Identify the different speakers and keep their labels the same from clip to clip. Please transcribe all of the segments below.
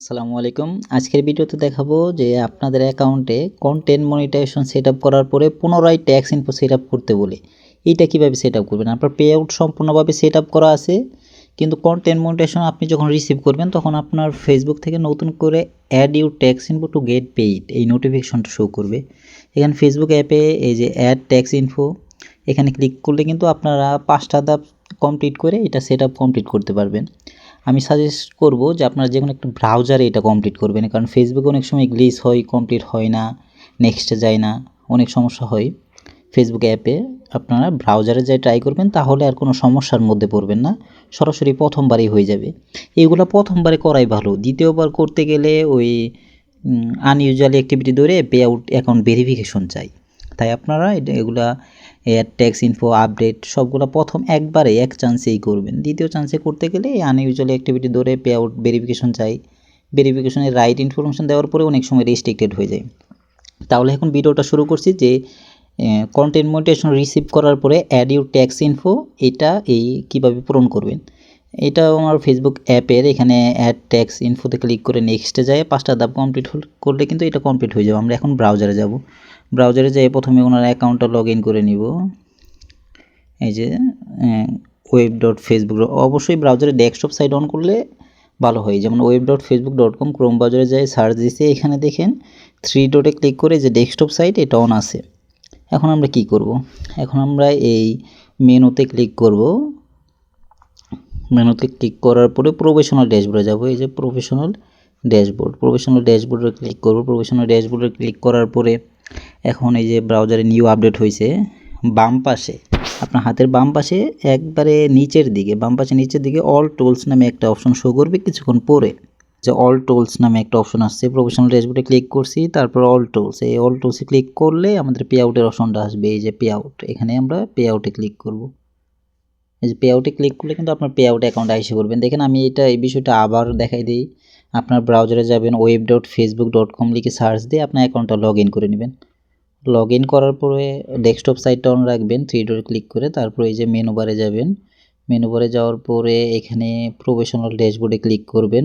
Speaker 1: আসসালামু আলাইকুম। আজকের ভিডিওতে দেখাবো যে আপনাদের অ্যাকাউন্টে কন্টেন্ট মনিটাইজেশন সেট করার পরে পুনরায় ট্যাক্স ইনফো সেট করতে বলে। এইটা কীভাবে সেট করবেন? আপনার পে আউট সম্পূর্ণভাবে সেট করা আছে, কিন্তু কন্টেন্ট মনিটাইজেশন আপনি যখন রিসিভ করবেন, তখন আপনার ফেসবুক থেকে নতুন করে add you tax info to get paid এই নোটিফিকেশনটা শো করবে। এখানে ফেসবুক অ্যাপে এই যে অ্যাড ট্যাক্স ইনফো এখানে ক্লিক করলে কিন্তু আপনারা পাঁচটা ধাপ কমপ্লিট করে এটা সেট কমপ্লিট করতে পারবেন। আমি সাজেস্ট করব যে আপনারা যে কোনো একটা ব্রাউজারে এটা কমপ্লিট করবেন, কারণ ফেসবুকে অনেক সময় গ্লিচ হয় কমপ্লিট হয় না নেক্সটে যায় না, অনেক সমস্যা হয়। ফেসবুক অ্যাপে আপনারা ব্রাউজারে যাই ট্রাই করবেন, তাহলে আর কোনো সমস্যার মধ্যে পড়বেন না, সরাসরি প্রথমবারই হয়ে যাবে। এইগুলো প্রথমবারে করাই ভালো, দ্বিতীয়বার করতে গেলে ওই আনইউজুয়াল অ্যাক্টিভিটি ধরে পে আউট অ্যাকাউন্ট ভেরিফিকেশন চাই। তাই আপনারা এগুলা এয়ার ট্যাক্স ইনফো আপডেট সবগুলো প্রথম একবারে এক চান্সেই করবেন। দ্বিতীয় চান্সে করতে গেলে এই আনইউজুয়াল অ্যাক্টিভিটি ধরে পে আউট ভেরিফিকেশন চাই ভেরিফিকেশনের রাইট ইনফরমেশন দেওয়ার পরে অনেক সময় রেস্ট্রিক্টেড হয়ে যায়। তাহলে এখন ভিডিওটা শুরু করছি যে কন্টেন্ট মোটিভেশন রিসিভ করার পরে অ্যাড ইউ ট্যাক্স ইনফো এটা এই কীভাবে পূরণ করবেন। এটা আমার ফেসবুক অ্যাপের এখানে অ্যাড ট্যাক্স ইনফোতে ক্লিক করে নেক্সটে যায় পাঁচটা ধাপ কমপ্লিট করলে কিন্তু এটা কমপ্লিট হয়ে যাবে। আমরা এখন ব্রাউজারে যাব। ব্রাউজারে যাই প্রথমে ওনার অ্যাকাউন্টটা লগ ইন করে নিব। এই যে ওয়েব ডট ফেসবুক অবশ্যই ব্রাউজারে ডেস্কটপ সাইট অন করলে ভালো হয়। যেমন web dot Facebook dot com Chrome ব্রাউজারে যাই সার্চ দিছে, এখানে দেখেন থ্রি ডটে ক্লিক করে যে ডেস্কটপ সাইট এটা অন আছে। এখন আমরা কি করব? এখন আমরা এই মেনুতে ক্লিক করব। মেনুতে ক্লিক করার পরে প্রফেশনাল ড্যাশবোর্ডে যাব। এই যে প্রফেশনাল ড্যাশবোর্ড। প্রফেশনাল ড্যাশবোর্ডে ক্লিক করব। প্রফেশনাল ড্যাশবোর্ডে ক্লিক করার পরে এখন এই যে ব্রাউজারে নিউ আপডেট হয়েছে, বাম পাশে, আপনার হাতের বাম পাশে একবারে নিচের দিকে, বাম পাশে নিচের দিকে অল টুলস নামে একটা অপশন শো করবে কিছুক্ষণ পরে। যে অল টুলস নামে একটা অপশন আসছে প্রফেশনাল ড্যাশবোর্ডে ক্লিক করছি, তারপর অল টুলস এই অল টুলসে ক্লিক করলে আমাদের পে আউটের অপশনটা আসবে, এই যে পে আউট এখানে আমরা পে আউটে ক্লিক করব। এই যে পে আউটে ক্লিক করলে কিন্তু আপনার পে আউট অ্যাকাউন্ট এসে করবেন দেখেন আমি এটা, এই বিষয়টা আবার দেখাই দিই। আপনার ব্রাউজারে যাবেন web dot Facebook dot com লিখে সার্চ দিয়ে আপনার অ্যাকাউন্টটা লগ ইন করে নেবেন। লগ ইন করার পরে ডেস্কটপ সাইটটা অন রাখবেন থ্রি ডট ক্লিক করে তারপরে এই যে মেনু বারে যাবেন। মেনু বারে যাওয়ার পরে এখানে প্রফেশনাল ড্যাশবোর্ডে ক্লিক করবেন।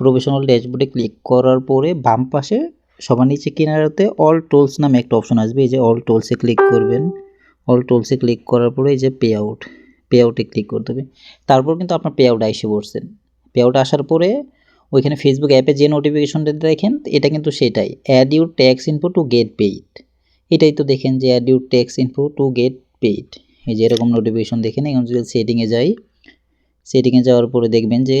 Speaker 1: প্রফেশনাল ড্যাশবোর্ডে ক্লিক করার পরে বাম পাশে সবার নিচে কিনারাতে অল টোলস নামে একটা অপশন আসবে, এই যে অল টোলসে ক্লিক করবেন। অল টোলসে ক্লিক করার পরে এই যে পে আউট পে আউটে ক্লিক করতে হবে। তারপর কিন্তু আপনার পে আউট এসে পড়ছেন পে আউট আসার পরে ওইখানে ফেসবুক অ্যাপে যে নোটিফিকেশনটা দেখেন, এটা কিন্তু সেটাই। Add your tax info to get paid এটাই তো দেখেন যে add your tax info to get paid এই যে এরকম নোটিফিকেশন দেখেন, এখন যদি সেটিংয়ে যাই সেটিংয়ে যাওয়ার পরে দেখবেন যে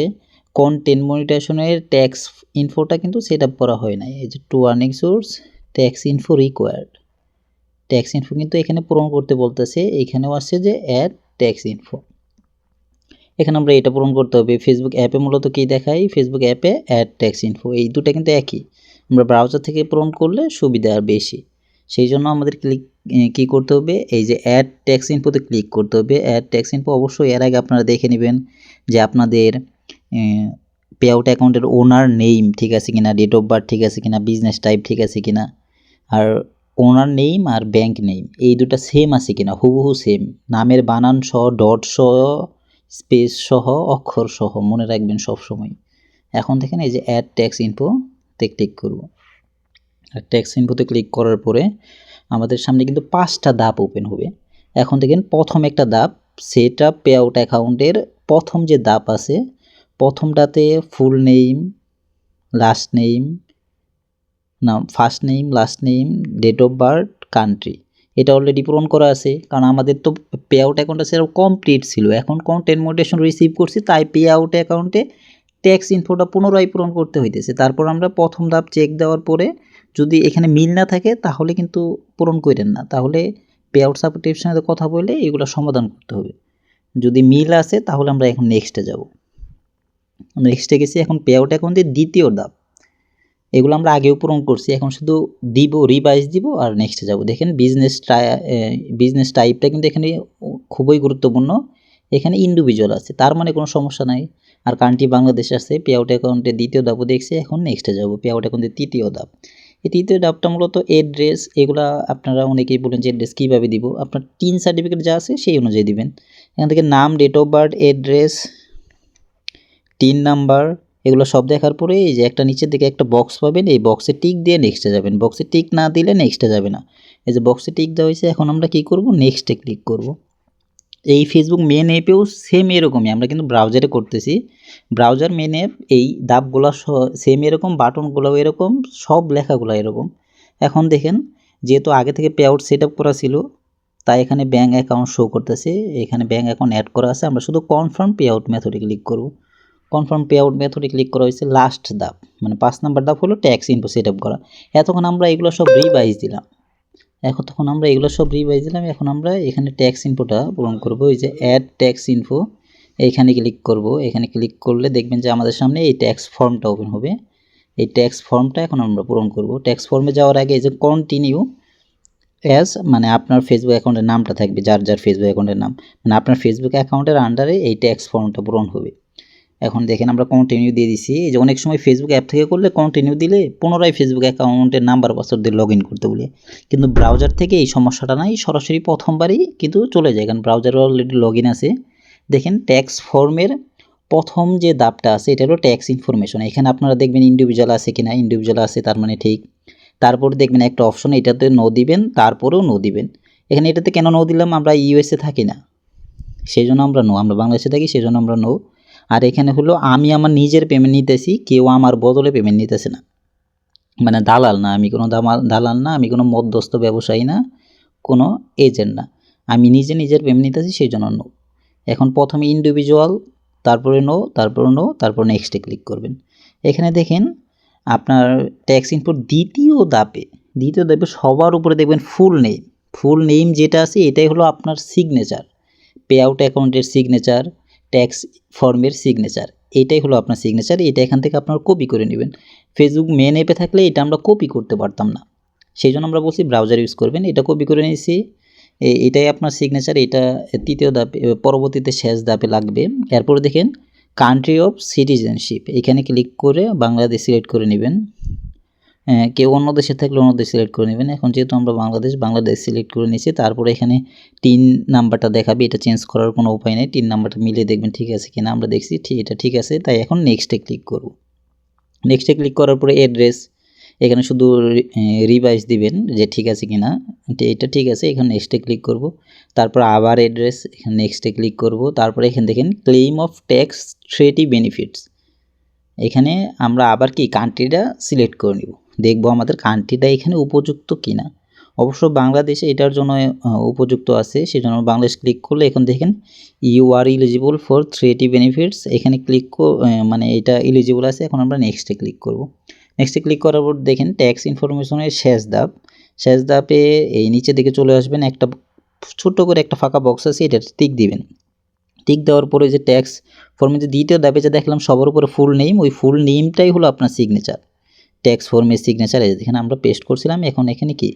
Speaker 1: কন্টেন্ট মনিটেশনের ট্যাক্স ইনফোটা কিন্তু সেট আপ করা হয় না এই যে to earning source tax info required tax info কিন্তু এখানে পূরণ করতে বলতেছে, এখানেও আসছে যে অ্যাড ট্যাক্স ইনফো এখানে আমরা এটা পূরণ করতে হবে। ফেসবুক অ্যাপে মূলত কী দেখাই? ফেসবুক অ্যাপে অ্যাড ট্যাক্স ইনফো এই দুটা কিন্তু একই। আমরা ব্রাউজার থেকে পূরণ করলে সুবিধা আর বেশি। সেই জন্য আমাদের ক্লিক কী করতে হবে? এই যে অ্যাড ট্যাক্স ইনফোতে ক্লিক করতে হবে। অ্যাড ট্যাক্স ইনফো অবশ্যই এর আগে আপনারা দেখে নেবেন যে আপনাদের পে আউট অ্যাকাউন্টের ওনার নেইম ঠিক আছে কিনা ডেট অফ বার্থ ঠিক আছে কিনা বিজনেস টাইপ ঠিক আছে কিনা, আর ওনার নেইম আর ব্যাংক নেইম এই দুটো সেম আছে কিনা? হুবহু সেম নামের বানান সহ ডট সহ স্পেস সহ, অক্ষর সহ, মনে রাখবেন সব সময় এখন দেখেন এই যে অ্যাড ট্যাক্স ইনফোতে ক্লিক করব। আর ট্যাক্স ইনফোতে ক্লিক করার পরে আমাদের সামনে কিন্তু পাঁচটা ধাপ ওপেন হবে। এখন দেখেন প্রথম একটা ধাপ সেট পে আউট অ্যাকাউন্টের প্রথম যে ধাপ আছে, প্রথমটাতে ফুল নেইম লাস্ট নেইম না first name last name date of birth country এটা অলরেডি পূরণ করা আছে। কারণ আমাদের তো পে আউট অ্যাকাউন্টটা সেরকম কমপ্লিট ছিল। এখন কন্টেন্ট মোটেশন রিসিভ করছি, তাই পে আউট অ্যাকাউন্টে ট্যাক্স ইনফোটা পুনরায় পূরণ করতে হইতেছে। তারপর আমরা প্রথম ধাপ চেক দেওয়ার পরে যদি এখানে মিল না থাকে, তাহলে কিন্তু পূরণ করেন না। তাহলে পে আউট সাথে কথা বলে এগুলো সমাধান করতে হবে। যদি মিল আছে, তাহলে আমরা এখন নেক্সটে যাব। নেক্সটে গেছি এখন পে আউট অ্যাকাউন্টের দ্বিতীয় ধাপ। এগুলো আমরা আগেও পূরণ করছি, এখন শুধু দিব রিভাইজ দিব আর নেক্সটে যাব। দেখেন বিজনেস টাই বিজনেস টাইপটা কিন্তু এখানে খুবই গুরুত্বপূর্ণ। এখানে ইন্ডিভিজুয়াল আছে, তার মানে কোনো সমস্যা নাই। আর কান্ট্রি বাংলাদেশ আছে পে আউট অ্যাকাউন্টের দ্বিতীয় ধাপও দেখছি, এখন নেক্সটে যাব পে আউট অ্যাকাউন্টের তৃতীয় ধাপ। এই তৃতীয় ধাপটা মূলত এড্রেস এগুলা আপনারা অনেকেই বলেন যে এড্রেস কীভাবে দিব? আপনার টিন সার্টিফিকেট যা আছে, সেই অনুযায়ী দিবেন। এখান থেকে নাম date of birth address TIN number এগুলো সব দেখার পরে এই যে একটা নিচের দিকে একটা বক্স পাবেন, এই বক্সে টিক দিয়ে নেক্সটে যাবেন। বক্সে টিক না দিলে নেক্সটে যাবে না। এই যে বক্সে টিক দেওয়া হয়েছে, এখন আমরা কি করব? নেক্সটে ক্লিক করব। এই ফেসবুক মেন অ্যাপেও সেম এরকমই, আমরা কিন্তু ব্রাউজারে করতেছি। ব্রাউজার মেন অ্যাপ এই দাবগুলো সেম এরকম বাটনগুলো এরকম, সব লেখাগুলো এরকম। এখন দেখেন, যেহেতু আগে থেকে পে আউট সেট করা ছিল, তাই এখানে ব্যাঙ্ক অ্যাকাউন্ট শো করতেছে। এখানে ব্যাঙ্ক অ্যাকাউন্ট অ্যাড করা আছে। আমরা শুধু কনফার্ম পে আউট মেথডে ক্লিক করব। কনফার্ম পে আউট মেথডে ক্লিক করা হয়েছে লাস্ট ধাপ। মানে পাঁচ নাম্বার ধাপ হলো ট্যাক্স ইনফো সেট আপ করা। এতক্ষণ আমরা এগুলো সব রিভাইজ দিলাম। এখন তখন আমরা এগুলো সব রিভাইজ দিলাম। এখন আমরা এখানে ট্যাক্স ইনফোটা পূরণ করব। ওই যে অ্যাড ট্যাক্স ইনফো এইখানে ক্লিক করব। এখানে ক্লিক করলে দেখবেন যে আমাদের সামনে এই ট্যাক্স ফর্মটা ওপেন হবে। এই ট্যাক্স ফর্মটা এখন আমরা পূরণ করব। ট্যাক্স ফর্মে যাওয়ার আগে এই যে কন্টিনিউ অ্যাজ মানে আপনার ফেসবুক অ্যাকাউন্টের নামটা থাকবে, যার যার ফেসবুক অ্যাকাউন্টের নাম। মানে আপনার ফেসবুক অ্যাকাউন্টের আন্ডারে এই ট্যাক্স ফর্মটা পূরণ হবে। এখন দেখেন আমরা কন্টিনিউ দিয়ে দিছি। এই যে অনেক সময় ফেসবুক অ্যাপ থেকে করলে কন্টিনিউ দিলে পুনরায় ফেসবুক অ্যাকাউন্টের নাম্বার পাসওয়ার্ড দিয়ে লগ ইন করতে বলে। কিন্তু ব্রাউজার থেকে এই সমস্যাটা নাই, সরাসরি প্রথমবারই কিন্তু চলে যায়। কারণ ব্রাউজারে অলরেডি লগ ইন আছে। দেখেন ট্যাক্স ফর্মের প্রথম যে দাবটা আছে, এটা হলো ট্যাক্স ইনফরমেশন এখানে আপনারা দেখবেন ইন্ডিভিজুয়াল আছে কিনা ইন্ডিভিজুয়াল আছে তার মানে ঠিক। তারপর দেখবেন একটা অপশন এটাতে নো দিবেন, তারপরেও নো দিবেন। এখানে এটাতে কেন নো দিলাম? আমরা ইউএসএ থাকি না। সেই জন্য আমরা নো আমরা বাংলাদেশে থাকি, সেই জন্য আমরা নো আর এখানে হলো আমি আমার নিজের পেমেন্ট নিতেছি, কেউ আমার বদলে পেমেন্ট নিতেছে না। মানে দালাল না, আমি কোনো দালাল না, আমি কোনো মধ্যস্থ ব্যবসায়ী না, কোনো এজেন্ট না। আমি নিজে নিজের পেমেন্ট নিতেছি, সেই জন্য নো এখন প্রথমে ইন্ডিভিজুয়াল তারপরে নো তারপরে নো তারপর নেক্সটে ক্লিক করবেন। এখানে দেখেন আপনার ট্যাক্স ইনপুট দ্বিতীয় দাপে দ্বিতীয় দাপে সবার উপরে দেখবেন ফুল নেম ফুল নেম যেটা আছে, এটাই হলো আপনার সিগনেচার পে আউট অ্যাকাউন্টের সিগনেচার ট্যাক্স ফর্মের সিগনেচার এটাই হলো আপনার সিগনেচার এটা এখান থেকে আপনার কপি করে নেবেন। ফেসবুক মেন অ্যাপে থাকলে এটা আমরা কপি করতে পারতাম না। সেই জন্য আমরা বলছি ব্রাউজার ইউজ করবেন, এটা কপি করে নিয়েছি। এটাই আপনার সিগনেচার এটা তৃতীয় ধাপে পরবর্তীতে শেষ ধাপে লাগবে। এরপরে দেখেন কান্ট্রি অফ সিটিজেনশিপ এখানে ক্লিক করে বাংলাদেশ সিলেক্ট করে নেবেন। কেউ অন্য দেশে থাকলে অন্য দেশ সিলেক্ট করে নেবেন। এখন যেহেতু আমরা বাংলাদেশ বাংলাদেশ সিলেক্ট করে নিয়েছি, তারপরে এখানে তিন নাম্বারটা দেখাবে, এটা চেঞ্জ করার কোনো উপায় নেই। তিন নাম্বারটা মিলে দেখবেন ঠিক আছে কিনা, আমরা দেখছি ঠিক, এটা ঠিক আছে, তাই এখন নেক্সটে ক্লিক করব। নেক্সটে ক্লিক করার পরে অ্যাড্রেস এখানে শুধু রিভাইজ দিবেন যে ঠিক আছে কি না এটা ঠিক আছে, এখানে নেক্সটে ক্লিক করব। তারপর আবার অ্যাড্রেস এখানে নেক্সটে ক্লিক করব। তারপরে এখানে দেখেন claim of tax treaty benefits এখানে আমরা আবার কি কান্ট্রিটা সিলেক্ট করে নিব। দেখব আমাদের কান্ট্রিটা এখানে উপযুক্ত কিনা। অবশ্য বাংলাদেশে এটার জন্য উপযুক্ত আছে, সেজন্য বাংলাদেশ ক্লিক করলে এখন দেখেন you are eligible for treaty benefits এখানে ক্লিক মানে এটা ইলিজিবল আছে, এখন আমরা নেক্সটে ক্লিক করব। নেক্সটে ক্লিক করার পর দেখেন ট্যাক্স ইনফরমেশনের শেষ ধাপ। শেষ ধাপে এই নিচের দিকে চলে আসবেন, একটা ছোট্ট করে একটা ফাঁকা বক্স আছে, এটা টিক দিবেন। টিক দেওয়ার পরে যে ট্যাক্স ফর্মে যে দ্বিতীয় ধাপে যে দেখলাম সবার উপরে ফুল নেম ওই ফুল নেমটাই হলো আপনার সিগনেচার ট্যাক্স ফর্মের সিগনেচার এখানে আমরা পেস্ট করছিলাম, এখন এখানে কি?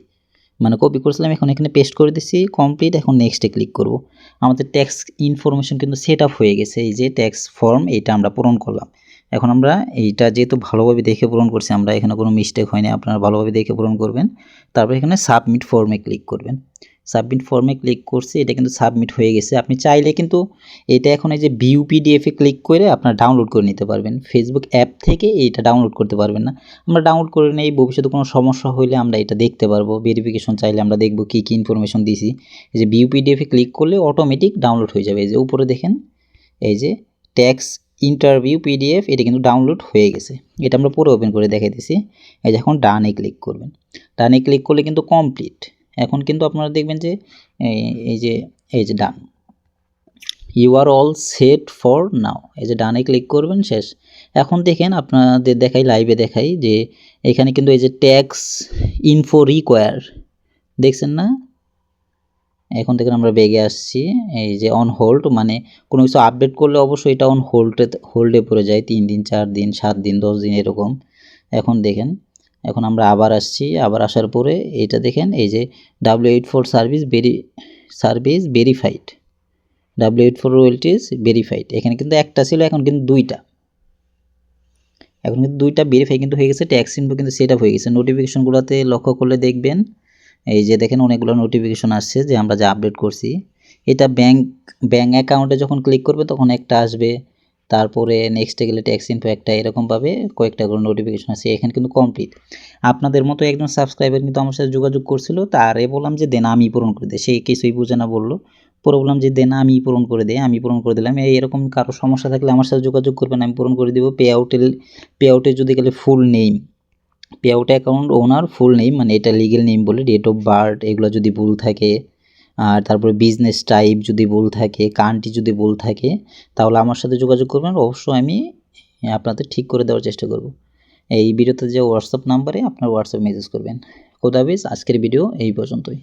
Speaker 1: মানে কপি করছিলাম, এখন এখানে পেস্ট করে দিচ্ছি কমপ্লিট এখন নেক্সটে ক্লিক করব। আমাদের ট্যাক্স ইনফরমেশন কিন্তু সেট আপ হয়ে গেছে, এই যে ট্যাক্স ফর্ম এইটা আমরা পূরণ করলাম। এখন আমরা এইটা যেহেতু ভালোভাবে দেখে পূরণ করছি, আমরা এখানে কোনো মিস্টেক হয়নি, আপনারা ভালোভাবে দেখে পূরণ করবেন। তারপর এখানে সাবমিট ফর্মে ক্লিক করবেন। সাবমিট ফর্মে ক্লিক করছি, এটা কিন্তু সাবমিট হয়ে গেছে। আপনি চাইলে কিন্তু এটা এখন এই যে ভিউ পিডিএফে ক্লিক করে আপনার ডাউনলোড করে নিতে পারবেন। ফেসবুক অ্যাপ থেকে এইটা ডাউনলোড করতে পারবেন না। আমরা ডাউনলোড করে নেই, ভবিষ্যতে কোনো সমস্যা হলে আমরা এটা দেখতে পারব। ভেরিফিকেশন চাইলে আমরা দেখব কী কী ইনফরমেশন দিছি। এই যে ভিউ পিডিএফে ক্লিক করলে অটোমেটিক ডাউনলোড হয়ে যাবে। এই যে উপরে দেখেন, এই যে ট্যাক্স ইন্টারভিউ পিডিএফ এটা কিন্তু ডাউনলোড হয়ে গেছে। এটা আমরা পুরো ওপেন করে দেখাই দিছি এই যে এখন ডানে ক্লিক করবেন। ডানে ক্লিক করলে কিন্তু কমপ্লিট এখন কিন্তু আপনারা দেখবেন যে, এই যে এই যে done. You are all set for now এই যে ডানে ক্লিক করবেন, শেষ। এখন দেখেন আপনাদের দেখাই লাইভে দেখাই যে, এখানে কিন্তু এই যে ট্যাক্স ইনফো রিকোয়ার দেখছেন না? এখন থেকে আমরা বেগে আসছি। এই যে অন হোল্ড মানে কোনো কিছু আপডেট করলে অবশ্যই এটা অন হোল্ডে হোল্ডে পড়ে যায়। তিন দিন, চার দিন, সাত দিন, দশ দিন, এরকম। এখন দেখেন। এখন আমরা আবার আসছি, আবার আসার পরে এইটা দেখেন, এই যে W eight four service very service verified W eight four royalties verified এখানে কিন্তু একটা ছিল, এখন কিন্তু দুইটা। এখন কিন্তু দুইটা ভেরিফাই কিন্তু হয়ে গেছে ট্যাক্স ইনফো কিন্তু সেট আপ হয়ে গেছে। নোটিফিকেশনগুলোতে লক্ষ্য করলে দেখবেন, এই যে দেখেন অনেকগুলো নোটিফিকেশন আসছে যে আমরা যা আপডেট করছি। এটা ব্যাংক ব্যাঙ্ক অ্যাকাউন্টে যখন ক্লিক করবে তখন একটা আসবে। তারপরে নেক্সটে গেলে ট্যাক্স ইনফো একটা এরকমভাবে কয়েকটা করে নোটিফিকেশন আছে, এখানে কিন্তু কমপ্লিট আপনাদের মতো একজন সাবস্ক্রাইবার কিন্তু আমার সাথে যোগাযোগ করছিল, তারে বললাম যে, দেন আমি পূরণ করে দিই সে কিছুই বুঝে না বলল। পরে বললাম যে, দেন আমি পূরণ করে দিই আমি পূরণ করে দিলাম। এই এরকম কারও সমস্যা থাকলে আমার সাথে যোগাযোগ করবেন, আমি পূরণ করে দেবো। পে আউটের পে আউটে যদি গেলে full name pay out account owner full name মানে এটা লিগেল নেম বলে ডেট অফ বার্থ এগুলো যদি ভুল থাকে আর তারপরে বিজনেস টাইপ যদি বল থাকে কান্ট্রি যদি বল থাকে, তাহলে আমার সাথে যোগাযোগ করবেন। অবশ্যই আমি আপনাদের ঠিক করে দেওয়ার চেষ্টা করব। এই ভিডিওতে যে হোয়াটসঅ্যাপ নাম্বারে আপনার হোয়াটসঅ্যাপ মেসেজ করবেন। কোদাবিজ আজকের ভিডিও এই পর্যন্তই।